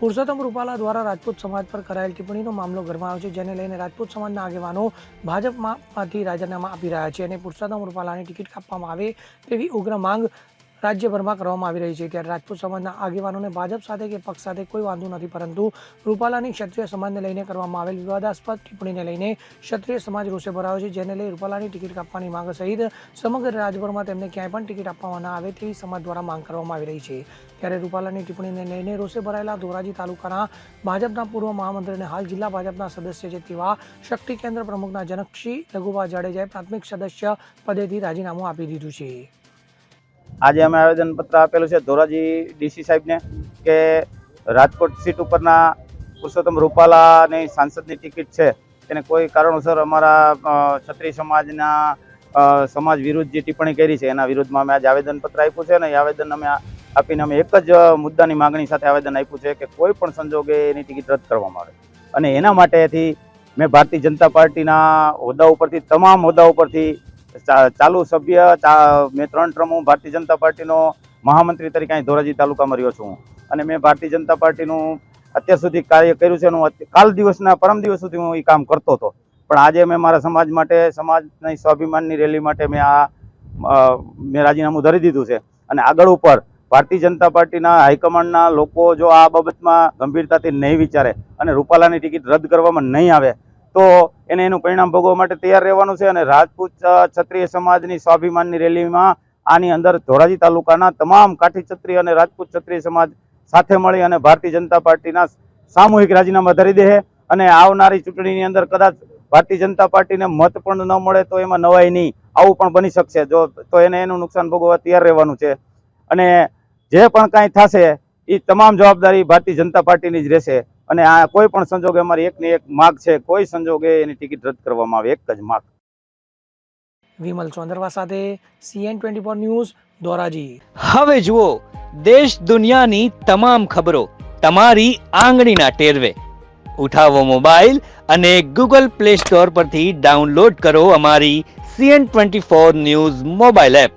પુરુષોત્તમ રૂપાલા દ્વારા રાજપૂત સમાજ પર કરાયેલ ટિપ્પણીનો મામલો ગરમાયો છે, જેને લઈને રાજપૂત સમાજના આગેવાનો ભાજપમાંથી રાજીનામા આપી રહ્યા છે અને પુરુષોત્તમ રૂપાલાની ટિકિટ કાપવામાં આવે તેવી ઉગ્ર માંગ રાજ્યભરમાં કરવામાં આવી રહી છે ત્યારે રાજપૂત સમાજના આગેવાનોને ભાજપ સાથે કે પક્ષ સાથે કોઈ વાંધો નથી, પરંતુ રૂપાલાની ક્ષત્રિય સમાજને લઈને કરવામાં આવેલ વિવાદાસ્પદ ટિપ્પણીને લઈને ક્ષત્રિય સમાજ રોષે ભરાયો છે, જેને લઈ રૂપાલાની ટિકિટ કાપવાની માંગ સહિત સમગ્ર રાજ્યભરમાં તેમને ક્યાંય પણ ટિકિટ આપવામાં ના આવે તેવી સમાજ દ્વારા માંગ કરવામાં આવી રહી છે. ત્યારે રૂપાલાની ટિપ્પણીને લઈને રોષે ભરાયેલા ધોરાજી તાલુકાના ભાજપના પૂર્વ મહામંત્રી હાલ જિલ્લા ભાજપના સદસ્ય છે તેવા શક્તિ કેન્દ્ર પ્રમુખના જનકસિંહ રઘુભા જાડેજાએ પ્રાથમિક સદસ્ય પદેથી રાજીનામું આપી દીધું છે. આજે અમે આવેદનપત્ર આપેલું છે ધોરાજી ડીસી સાહેબને કે રાજકોટ સીટ ઉપરના પુરુષોત્તમ રૂપાલાની સાંસદની ટિકિટ છે. તેને કોઈ કારણોસર અમારા ક્ષત્રિય સમાજના સમાજ વિરુદ્ધ જે ટિપ્પણી કરી છે એના વિરુદ્ધમાં અમે આજે આવેદનપત્ર આપ્યું છે અને એ આવેદન અમે આપીને અમે એક જ મુદ્દાની માગણી સાથે આવેદન આપ્યું છે કે કોઈ પણ સંજોગે એની ટિકિટ રદ કરવામાં આવે. અને એના માટેથી મેં ભારતીય જનતા પાર્ટીના હોદ્દા ઉપરથી, તમામ હોદ્દા ઉપરથી ચાલુ સભ્ય મેં ત્રણ ટર્મ હું ભારતીય જનતા પાર્ટીનો મહામંત્રી તરીકે અહીં ધોરાજી તાલુકામાં રહ્યો છું. અને મેં ભારતીય જનતા પાર્ટીનું અત્યાર સુધી કાર્ય કર્યું છે એનું કાલ દિવસના, પરમ દિવસ સુધી હું એ કામ કરતો હતો. પણ આજે મેં મારા સમાજ માટે, સમાજની સ્વાભિમાનની રેલી માટે મેં આ મેં રાજીનામું ધરી દીધું છે. અને આગળ ઉપર ભારતીય જનતા પાર્ટીના હાઈકમાન્ડના લોકો જો આ બાબતમાં ગંભીરતાથી નહીં વિચારે અને રૂપાલાની ટિકિટ રદ કરવામાં નહીં આવે તો એને એનું પરિણામ ભોગવવા માટે તૈયાર રહેવાનું છે અને રાજપૂત ક્ષત્રિય સમાજની સ્વાભિમાનની રેલીમાં આની અંદર ધોરાજી તાલુકાના તમામ કાઠી ક્ષત્રિય અને રાજપૂત ક્ષત્રિય સમાજ સાથે મળી અને ભારતીય જનતા પાર્ટીના સામૂહિક રાજીનામા ધરી દે અને આવનારી ચૂંટણીની અંદર કદાચ ભારતીય જનતા પાર્ટીને મત પણ ન મળે તો એમાં નવાઈ નહીં. આવું પણ બની શકશે. જો, તો એને એનું નુકસાન ભોગવવા તૈયાર રહેવાનું છે. અને જે પણ કાંઈ થશે એ તમામ જવાબદારી ભારતીય જનતા પાર્ટીની જ રહેશે. અને આ કોઈ પણ સંજોગે અમારી એકને એક માગ છે. કોઈ સંજોગે એની ટિકિટ રદ કરવામાં આવે એક જ માગ. વિમલ ચોંદરવા સાથે CN twenty four news Dhoraji. હવે જુઓ દેશ દુનિયાની તમામ ખબરો તમારી આંગળીના ટેરવે. ઉઠાવો મોબાઈલ અને ગૂગલ પ્લે સ્ટોર પરથી ડાઉનલોડ કરો અમારી CN twenty four news mobile app.